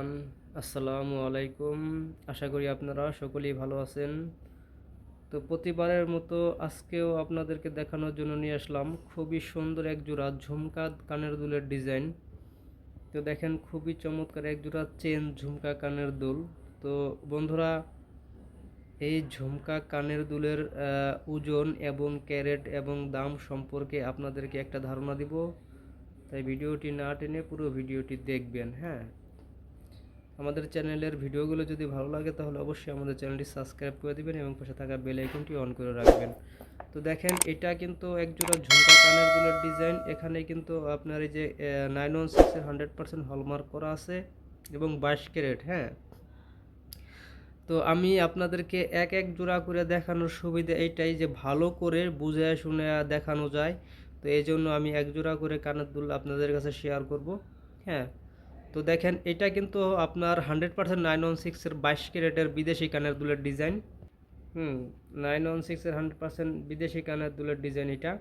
Everyone, আসসালামু আলাইকুম। আশা করি আপনারা সকলেই ভালো আছেন। তো প্রতিবারের মতো আজকেও আপনাদেরকে দেখানোর জন্য নিয়ে আসলাম খুবই সুন্দর এক জোড়া ঝুমকা কানের দুলের ডিজাইন। তো দেখেন খুবই চমৎকার এক জোড়া চেন ঝুমকা কানের দুল। তো বন্ধুরা, এই ঝুমকা কানের দুলের ওজন এবং ক্যারেট এবং দাম সম্পর্কে আপনাদেরকে একটা ধারণা দিব। তাই ভিডিওটি না টেনে পুরো ভিডিওটি দেখবেন হ্যাঁ? আমাদের চ্যানেলের ভিডিওগুলো যদি ভালো লাগে, তাহলে অবশ্যই আমাদের চ্যানেলটি সাবস্ক্রাইব করে দেবেন এবং পাশে থাকা বেল আইকনটি অন করে রাখবেন। তো দেখেন, এটা কিন্তু একজোড়া ঝুমকা কানের দুলের ডিজাইন। এখানে কিন্তু আপনার এই যে নাইন ওয়ান সিক্সের হান্ড্রেড পার্সেন্ট হলমার্ক করা আছে এবং বাইশ ক্যারেট হ্যাঁ? তো আমি আপনাদেরকে এক এক জোড়া করে দেখানোর সুবিধা এইটাই যে ভালো করে বুঝে শুনে দেখানো যায়। তো এই জন্য আমি এক জোড়া করে কানের দুল আপনাদের কাছে শেয়ার করব হ্যাঁ? তো দেখেন, এটা কিন্তু আপনার হান্ড্রেড পার্সেন্ট নাইন ওয়ান সিক্সের বাইশ ক্যারেটের বিদেশি কানের দুলের ডিজাইন। হুম নাইন ওয়ান সিক্সের হান্ড্রেড পার্সেন্ট বিদেশি কানের দুলের ডিজাইন এটা।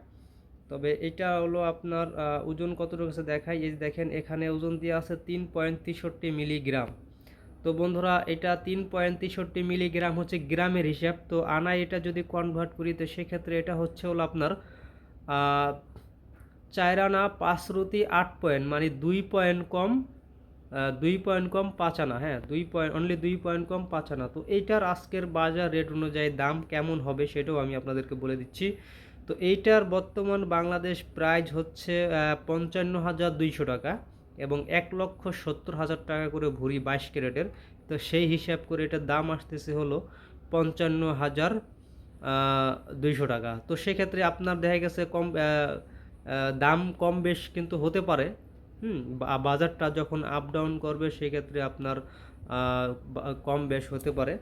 তবে এটা হলো আপনার ওজন কতটুকু আছে দেখাই। এই দেখেন, এখানে ওজন দিয়ে আছে তিন পয়েন্ট তেষট্টি মিলিগ্রাম। তো বন্ধুরা, এটা তিন পয়েন্ট তেষট্টি মিলিগ্রাম হচ্ছে গ্রামের হিসাব। তো আনায় এটা যদি কনভার্ট করি, তো সেক্ষেত্রে এটা হচ্ছে হলো আপনার চার আনা পাঁচ রুটি আট পয়েন্ট মানে দুই পয়েন্ট কম দুই পয়েন্ট কম পাঁচ আনা হ্যাঁ দুই পয়েন্ট অনলি দুই পয়েন্ট কম পাঁচ আনা। তো এইটার আজকের বাজার রেট অনুযায়ী দাম কেমন হবে সেটাও আমি আপনাদেরকে বলে দিচ্ছি। তো এইটার বর্তমান বাংলাদেশ প্রাইস হচ্ছে পঞ্চান্ন হাজার দুইশো টাকা এবং এক লক্ষ সত্তর হাজার টাকা করে ভরি বাইশ ক্যারেটের। তো সেই হিসাব করে এটার দাম আসতেছে হলো পঞ্চান্ন হাজার দুইশো টাকা। তো সেক্ষেত্রে আপনার দেখা গেছে কম দাম কম বেশ কিন্তু হতে পারে। হুম বাজারটা যখন আপ ডাউন করবে, সেক্ষেত্রে আপনার কম বেশ হতে পারে।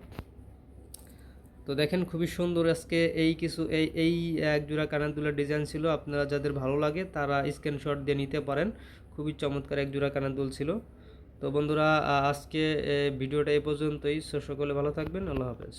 তো দেখেন খুবই সুন্দর আজকে এই কিছু, এই এই এক জোড়া কানের দুলের ডিজাইন ছিল। আপনারা যাদের ভালো লাগে, তারা স্ক্রিনশট দিয়ে নিতে পারেন। খুবই চমৎকার এক জোড়া কানের দুল ছিল। তো বন্ধুরা আজকে ভিডিওটা এই পর্যন্তই। সকলে ভালো থাকবেন। আল্লাহ হাফেজ।